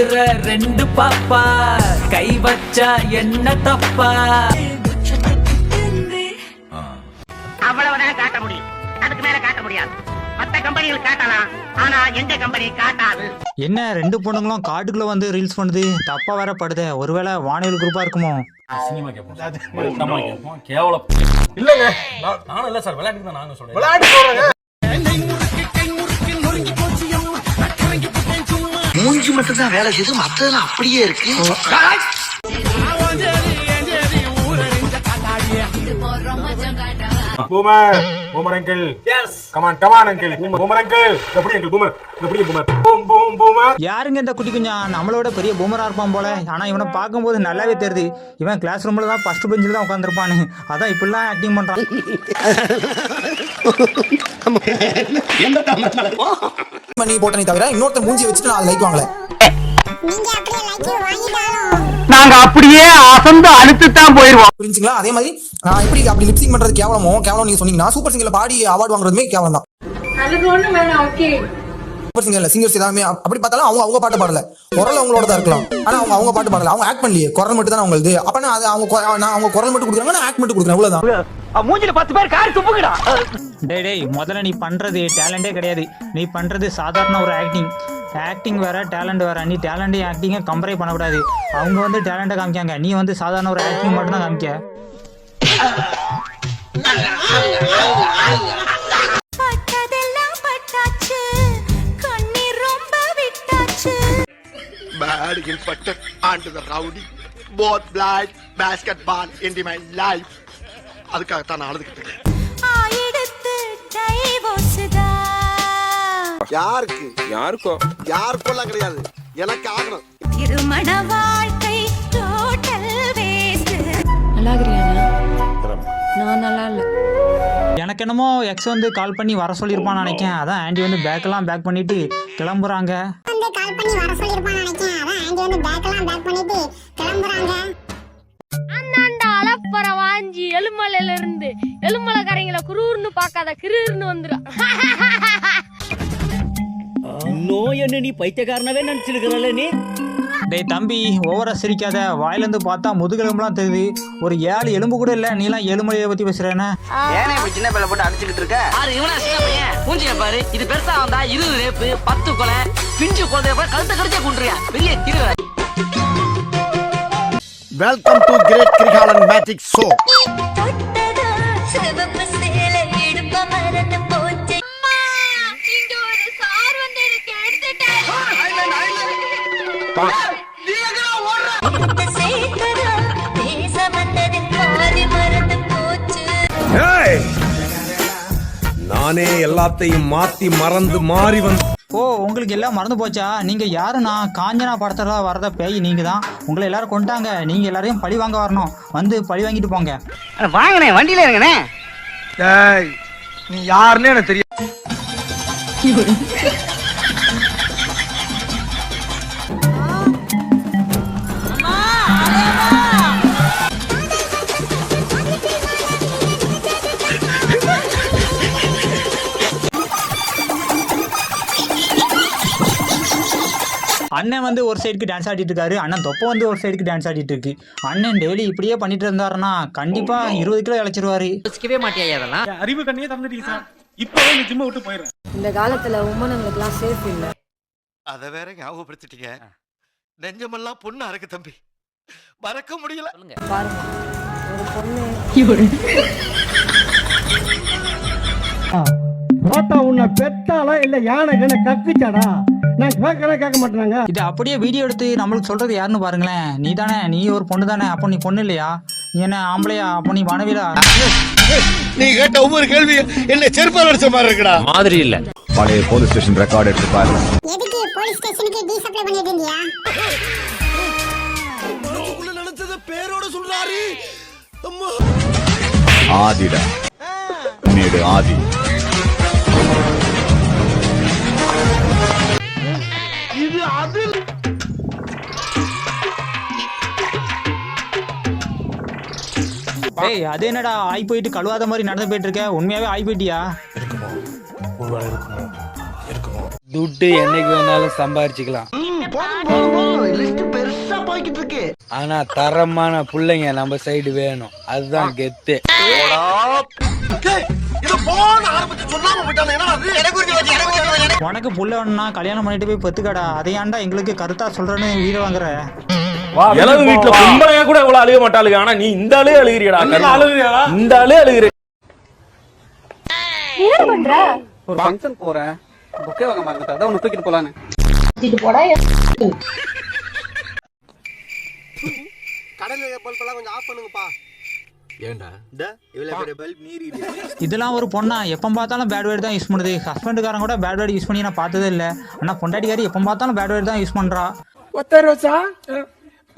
இருக்கிற ரெண்டு பாப்பா கை வச்சா என்ன தப்பா? அவ்வளவுதான் காட்ட முடியும். அதுக்கு மேல காட்ட முடியாது. மத்த கம்பெனிகள் காட்டலாம். ஆனா எங்க கம்பெனி காட்டாது. என்ன ரெண்டு பொண்ணுங்களும் காட்டுக்குள்ள வந்து ரீல்ஸ் பண்ணுது? தப்பா வேற படுதே. ஒருவேளை வானவில் குரூப்பா இருக்குமோ? சினிமா கேட்போம் கேவலம். இல்லங்க. நான் நானும் இல்ல சார். விளையாட்டுக்கு தான் நாங்க சொல்றேன். மூஞ்சி மட்டும் தான் வேலை செய்யுது மத்ததெல்லாம் அப்படியே இருக்கு. Boomer boomer uncle yes come on come on uncle boomer uncle எப்படி அங்கிள் பூமர்? எப்படி பூமர்? Boom boom boomer. யாருங்க இந்த குட்டி குஞ்சா? நம்மளோட பெரிய பூமரா இருப்பான் போல. ஆனா இவனை பார்க்கும்போது நல்லாவே தெரியுது. இவன் கிளாஸ் ரூம்ல தான் ஃபர்ஸ்ட் பெஞ்சில் தான் உட்காந்துருப்பானு அதான் இப்படிலாம் ஆக்டிங் பண்றான். பண்ணி போட்டனே தவிர இன்னொருத்தர் மூஞ்சி வச்சுட்டு நான் லைக் வாங்கல. நீங்க அப்படியே நாங்க அசந்து அழுத்து தான் போயிருவோம். புரிஞ்சுங்களா? அதே மாதிரி நான் எப்படி அப்படி லிப்சிங் பண்றது கேவலமோ கேவலம் நீங்க சொன்னீங்கன்னா சூப்பர் சிங்கர்ல பாடி அவார்டு வாங்குறதுமே கேவலம் தான் சிங்கர்ல சிங்கர்ஸ் எல்லாமே அப்~ அப்படி பார்த்தாலும் அவங்க அவங்க பாட்டு பாடல குரல் அவங்களோட தான் இருக்கலாம் ஆனா அவங்க அவங்க பாட்டு பாடல அவங்க ஆக்ட் பண்ணலையே குரல் மட்டும் தான் அவங்களுக்கு அப்பனா அது அவங்க நான் அவங்க குரல் மட்டும் கொடுக்குறாங்க நான் ஆக்ட் மட்டும் கொடுக்குறேன் அவ்வளவுதான் மூஞ்சில பத்து பேர் காரி துப்புங்கடா டேய் டேய் முதல்ல நீ பண்றது டேலண்டே கிடையாது நீ பண்றது சாதாரண ஒரு ஆக்டிங் ஆக்டிங் வேற டேலண்ட் வேற நீ டேலண்டையும் ஆக்டிங்கை கம்பேர் பண்ணக்கூடாது அவங்க வந்து டேலண்ட்டை காமிக்காங்க நீ வந்து சாதாரண ஒரு ஆக்டிங் மட்டும் தான் காமிக்க பேடியில் பட்ட ஆண்டு the rowdy both flat basketball in my life அதுக்காகத்தான் நான் அழுதுகிட்டு இருக்கேன். யாருக்கு? யாருக்கோ? யாருக்கெல்லாம் கிடையாது. எனக்கு ஆகணும். திருமண வாழ்க்கை டோட்டல் வேஸ்ட் நல்லா நான் நல்லா இல்லை. எனக்கு என்னமோ எக்ஸ் வந்து கால் பண்ணி வர சொல்லியிருப்பான்னு நினைக்கேன் அதான் ஆண்டி வந்து பேக்கெல்லாம் பேக் பண்ணிட்டு கிளம்புறாங்க. வந்து கால் பண்ணி வர சொல்லிருப்பான்னு நினைக்கிறேன். அதான் ஆண்டி வந்து பேக்கெல்லாம் பேக் பண்ணிட்டு கிளம்புறாங்க. அந்தாண்ட அலப்பற வாஞ்சி எலுமலையில இருந்து எலுமலைக்காரங்களை குரூர்னு பார்க்காத கிருன்னு வந்துடும் நோய் என்ன நீ பைத்தியக்காரனவே நினைச்சிருக்கிறல்ல நீ? டேய் தம்பி ஓவரா சிரிக்காத. வாயிலேருந்து பார்த்தா முதுகெலும்புலாம் தெரியுது. ஒரு ஏழு எலும்பு கூட இல்லை. நீலாம் எலும்புலையை பற்றி பேசுகிறேன்னு ஏனே இப்படி சின்ன பிள்ளை போட்டு அடிச்சுக்கிட்டு இருக்க? ஆறு இவனா சின்ன பையன். மூஞ்சிய பாரு. இது பெருசா வந்தா இருபது ரேப்பு பத்து கொலை பிஞ்சு குழந்தைய போய் கழுத்த கடிச்சே கொண்டுறியா பெரிய திரு welcome to great Kirikalan magic show சிவப்பு நானே எல்லாத்தையும் மாத்தி மறந்து மாறி வந்து ஓ உங்களுக்கு எல்லாம் மறந்து போச்சா? நீங்க யாருண்ணா? காஞ்சனா படத்துல வரத பேய் நீங்க தான் உங்களை எல்லாரும் கொண்டாங்க நீங்க எல்லாரையும் பழி வாங்க வரணும். வந்து பழி வாங்கிட்டு போங்க. வாங்கினே வண்டியில இருங்கண்ணே. நீ யாருன்னு எனக்கு தெரியும் அண்ணன் வந்து ஒரு சைடுக்கு டான்ஸ் ஆடிட்டு இருக்காரு. அண்ணன் தொப்பை வந்து ஒரு சைடுக்கு டான்ஸ் ஆடிட்டு இருக்கு. அண்ணன் டெய்லி இப்படியே பண்ணிட்டு இருந்தாருன்னா கண்டிப்பா இருபது கிலோ இழைச்சிருவாரு. யோசிக்கவே மாட்டியா அதெல்லாம் அறிவு கண்ணியே திறந்துட்டீங்க சார். இப்பவே நீ ஜிம்ம விட்டு போயிடுறேன். இந்த காலத்துல உமனுங்களுக்குலாம் சேஃப் இல்லை. அத வேற ஞாபகப்படுத்திட்டீங்க. நெஞ்சமெல்லாம் பொண்ணா இருக்கு தம்பி. மறக்க முடியல. பாருங்க ஒரு பொண்ணு. தோட்டம் உன்னை பெத்தாளா இல்ல யானை கண்ண கக்குச்சாடா? நான் கேட்கறேன் கேட்க மாட்டேனாங்க. இது அப்படியே வீடியோ எடுத்து நம்மளுக்கு சொல்றது யாருன்னு பாருங்களேன். நீ தானே நீ ஒரு பொண்ணு தானே அப்போ நீ பொண்ணு இல்லையா? நீ என்ன ஆம்பளையா அப்போ நீ வனவிலா? நீ கேட்ட ஒவ்வொரு கேள்வி என்ன செருப்பால் அடிச்ச மாதிரி இருக்குடா. மாதிரி இல்ல. பழைய போலீஸ் ஸ்டேஷன் ரெக்கார்ட் எடுத்து பாருங்க எதுக்கு போலீஸ் ஸ்டேஷனுக்கு டீ சப்ளை பண்ணிட்டு இருந்தியா? மனசுக்குள்ள நினைச்சத பேரோட சொல்றாரு. அம்மா. ஆதிடா. நேடு ஆதி. ஏய் அது என்னடா ஆய் போயிட்டு கழுவாத மாதிரி நடந்து போயிட்டு இருக்க உண்மையாவே ஆய் போயிட்டியா? ஒருவேளை இருக்குமோ? இருக்குமோ? துட்டு என்னைக்கு வந்தாலும் சம்பாரிச்சுக்கலாம். ஆனா தரமான புள்ளைங்க நம்ம சைடு வேணும். அதுதான் கெத்து. உனக்கு புள்ள வேணும்னா கல்யாணம் பண்ணிட்டு போய் பெத்துக்கடா. அதையாண்டா எங்களுக்கு கருத்தா சொல்றேன்னு வீர வாங்குற? இளவு வீட்டுல பொம்பளைங்க கூட இவ்வளவு அழுக மாட்டாளுங்க. ஆனா நீ இந்த ஆளே அழுகிறியடா அழுகிறியா? இந்த ஆளே அழுகிற. ஒரு ஃபங்க்ஷன் போறேன் புக்கே வாங்க மறந்துட்டேன் அதான் உன்னை தூக்கிட்டு போலான்னு. கடல்ல பல்ப் எல்லாம் கொஞ்சம் ஆஃப் பண்ணுங்கப்பா. இதெல்லாம் ஒரு பொண்ணா எப்போ பார்த்தாலும் பேட் வேர்டு தான் யூஸ் பண்ணுது. ஹஸ்பண்டுக்காரன் கூட பேட் வேர்டு யூஸ் பண்ணி நான் பார்த்ததே இல்லை. ஆனால் பொண்டாட்டிக்காரி எப்போ பார்த்தாலும் பேட் வேர்டு தான் யூஸ் பண்ணுறா ஒத்த ரோசா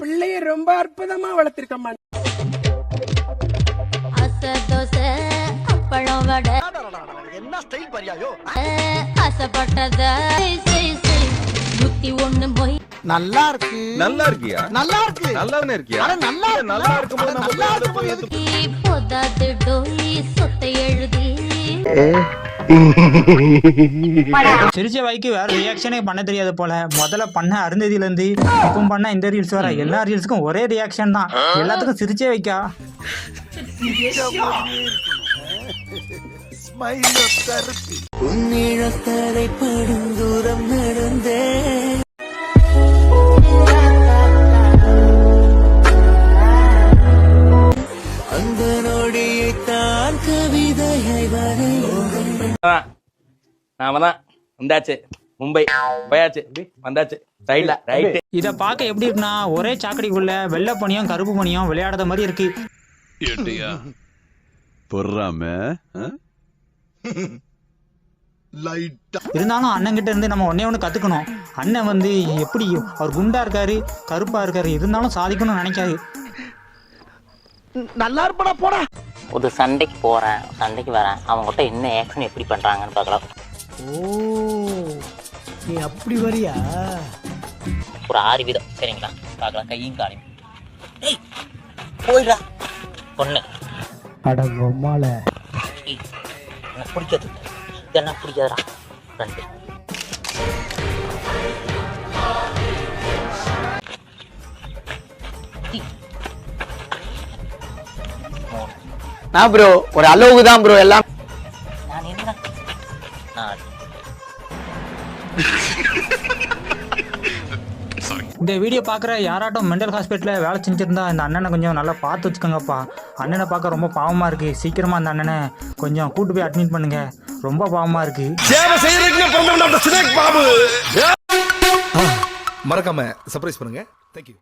பிள்ளைய ரொம்ப அற்புதமா வளர்த்திருக்கம்மா. என்ன ஸ்டைல் பாரியாயோ? ஆசைப்பட்டத. புத்தி ஒண்ணு போய் நல்லா இருக்கு. நல்லா இருக்கியா? நல்லா இருக்கு. நல்லா இருக்கியா? நல்லா இருக்கு நல்லா இருக்கும்போது நல்லா போதாது டோய் சொத்தை எழுதி. சிரிச்ச வாய்க்கு வேற ரியாக்ஷனே பண்ண தெரியாது போல. முதல்ல பண்ண அருந்ததியிலேருந்து இப்போ பண்ண இந்த ரீல்ஸ் வர. எல்லா ரீல்ஸுக்கும் ஒரே ரியாக்ஷன் தான். எல்லாத்துக்கும் சிரிச்சே வைக்கா. தான் வந்தாச்சு. மும்பை. போயாச்சு. வந்தாச்சு. ரைட்ல ரைட் இதை பார்க்க எப்படி இருக்குன்னா ஒரே சாக்கடிக்குள்ள வெள்ளை பனியும் கருப்பு பனியும் விளையாடுற மாதிரி இருக்கு. பொறாம லைட்டா. இருந்தாலும் அண்ணன் கிட்ட இருந்து நம்ம ஒன்னே ஒன்று கத்துக்கணும். அண்ணன் வந்து எப்படி அவர் குண்டா இருக்காரு கருப்பா இருக்காரு இருந்தாலும் சாதிக்கணும்னு நினைக்காது. நல்லா இருப்படா போடா. ஒரு சண்டைக்கு போறேன் சண்டைக்கு வரேன். அவங்ககிட்ட என்ன ஆக்ஷன் எப்படி பண்றாங்கன்னு பார்க்கலாம். நீ அப்படி வரியா? ஒரு ஆறு விதம் சரிங்களா? பார்க்கலாம் கையும் காலையும். ஏய் போயிடா பொண்ணு அட பொம்மால ஏய், எனக்கு பிடிக்காது. இதெல்லாம் பிடிக்காதுடா? ரெண்டு. நான் ப்ரோ ஒரு அளவுக்கு தான் ப்ரோ எல்லாம் வீடியோ பார்க்குற யாராட்டும் மெண்டல் ஹாஸ்பிட்டலில் வேலை செஞ்சுருந்தா இந்த அண்ணனை கொஞ்சம் நல்லா பார்த்து வச்சுக்கோங்கப்பா. அண்ணனை பார்க்க ரொம்ப பாவமாக இருக்குது சீக்கிரமாக அந்த அண்ணனை கொஞ்சம் கூட்டு போய் அட்மிட் பண்ணுங்க. ரொம்ப பாவமாக இருக்குது மறக்காம சர்ப்ரைஸ் பண்ணுங்க. தேங்க்யூ